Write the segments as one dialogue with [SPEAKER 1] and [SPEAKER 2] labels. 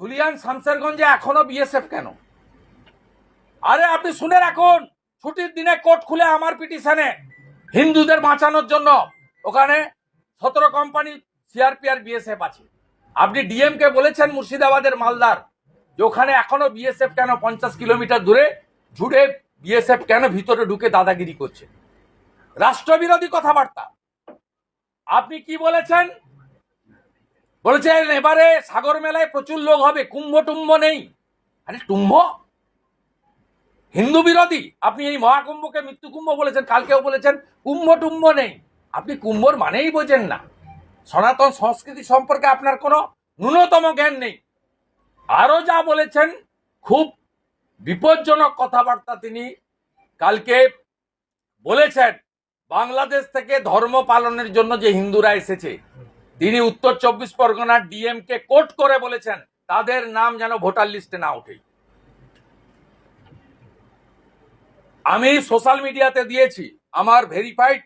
[SPEAKER 1] ধুলিয়ান শামসেরগঞ্জে এখনও বিএসএফ কেন? আরে আপনি শুনে রাখুন, ছুটির দিনে কোর্ট খুলে আমার পিটিশনে হিন্দুদের বাঁচানোর জন্য ওখানে সতেরো কোম্পানি সিআরপি আর বিএসএফ আছে। আপনি ডিএম কে বলেছেন মুর্শিদাবাদের মালদার, যে ওখানে এখনও বিএসএফ কেন পঞ্চাশ কিলোমিটার দূরে জুড়ে বিএসএফ কেন ভিতরে ঢুকে দাদাগিরি করছে? রাষ্ট্রবিরোধী কথাবার্তা। আপনি কি বলেছেন? বলেছেন, এবারে সাগর মেলায় প্রচুর লোক হবে, কুম্ভ টুম্ভ নেই। আরে, টুম্ভ? হিন্দু বিরোধী? আপনি এই মহাকুম্ভকে মৃত্যু কুম্ভ বলেছেন, কালকেও বলেছেন, কুম্ভ টুম্ভ নেই। আপনি কুম্ভর মানেই বোঝেন না। সনাতন সংস্কৃতি সম্পর্কে আপনার কোনো ন্যূনতম জ্ঞান নেই। আরও যা বলেছেন, খুব বিপজ্জনক কথাবার্তা তিনি কালকে বলেছেন, বাংলাদেশ থেকে ধর্ম পালনের জন্য যে হিন্দুরা এসেছে। তিনি উত্তর চব্বিশ পরগনার ডিএম কে কোর্ট করে বলেছেন, তাদের নাম যেন ভোটার লিস্টে না ওঠে আমি সোশ্যাল মিডিয়াতে দিয়েছি আমার ভেরিফাইড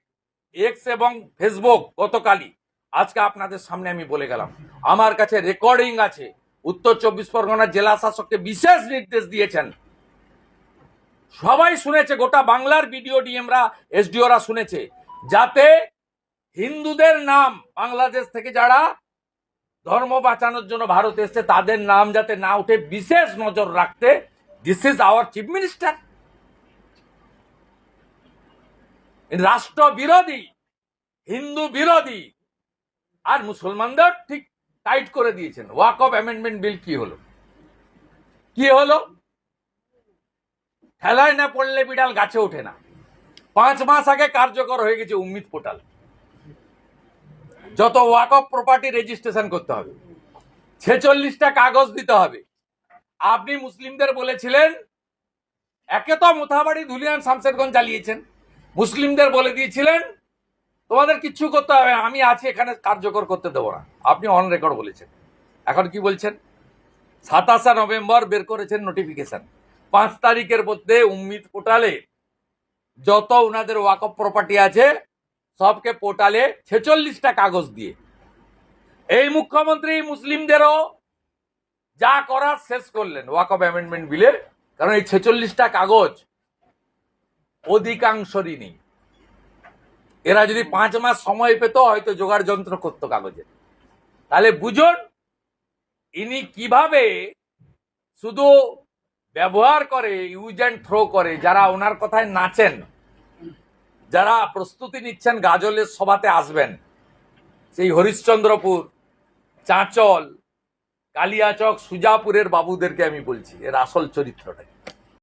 [SPEAKER 1] এক্স এবং ফেসবুক গতকালই। আজকে আপনাদের সামনে আমি বলে গেলাম। আমার কাছে রেকর্ডিং আছে। উত্তর চব্বিশ পরগনার জেলা শাসককে বিশেষ নির্দেশ দিয়েছেন। সবাই শুনেছে, গোটা বাংলার বিডিও ডিএমরা, এসডিওরা শুনেছে, যাতে হিন্দুদের নাম বাংলাদেশ থেকে যারা ধর্ম বাঁচানোর জন্য ভারত এসছে, তাদের নাম যাতে না উঠে, বিশেষ নজর রাখতে this is our chief minister রাষ্ট্র বিরোধী, হিন্দু বিরোধী আর মুসলমানদের ঠিক টাইট করে দিয়েছেন। ওয়াক অফ অ্যামেন্ডমেন্ট বিল কি হলো? কি হলো? খেলায় না পড়লে বিড়াল গাছে ওঠে না। পাঁচ মাস আগে কার্যকর হয়ে গেছে উম্মিদ পোর্টাল। যত ওয়াক অফ প্রপার্টি রেজিস্ট্রেশন করতে হবে, ছেচল্লিশটা কাগজ দিতে হবে। আপনি মুসলিমদের বলেছিলেন, একে তো মোথাবাড়ি, ধুলিয়ান শামসেরগঞ্জ চালিয়েছেন। মুসলিমদের বলে দিয়েছিলেন, তোমাদের কিচ্ছু করতে হবে, আমি আছি, এখানে কার্যকর করতে দেবো না। আপনি অন রেকর্ড বলেছেন। এখন কি বলছেন? সাতাশে নভেম্বর বের করেছেন নোটিফিকেশন পাঁচ তারিখের মধ্যে উম্মিদ পোর্টালে যত ওনাদের ওয়াকফ প্রপার্টি আছে সবকে পোর্টালে ছেচল্লিশটা কাগজ দিয়ে। এই মুখ্যমন্ত্রী মুসলিমদেরও যা করার শেষ করলেন, ওয়াক অফ অ্যামেন্ডমেন্ট বিলের, কারণ এই ছেচল্লিশটা কাগজ অধিকাংশরই নেই। এরা যদি পাঁচ মাস সময় পেত, হয়তো জোগাড় যন্ত্র করতো কাগজে। তাহলে বুঝুন, ইনি কীভাবে শুধু ব্যবহার করে, ইউজ অ্যান্ড থ্রো করে, যারা ওনার কথায় নাচেন যারা প্রস্তুতি নিচ্ছেন গাজলের সভাতে আসবেন, সেই হরিশ্চন্দ্রপুর, চাঁচল, কালিয়াচক, সুজাপুরের বাবুদেরকে আমি বলছি, এর আসল চরিত্রটা কি।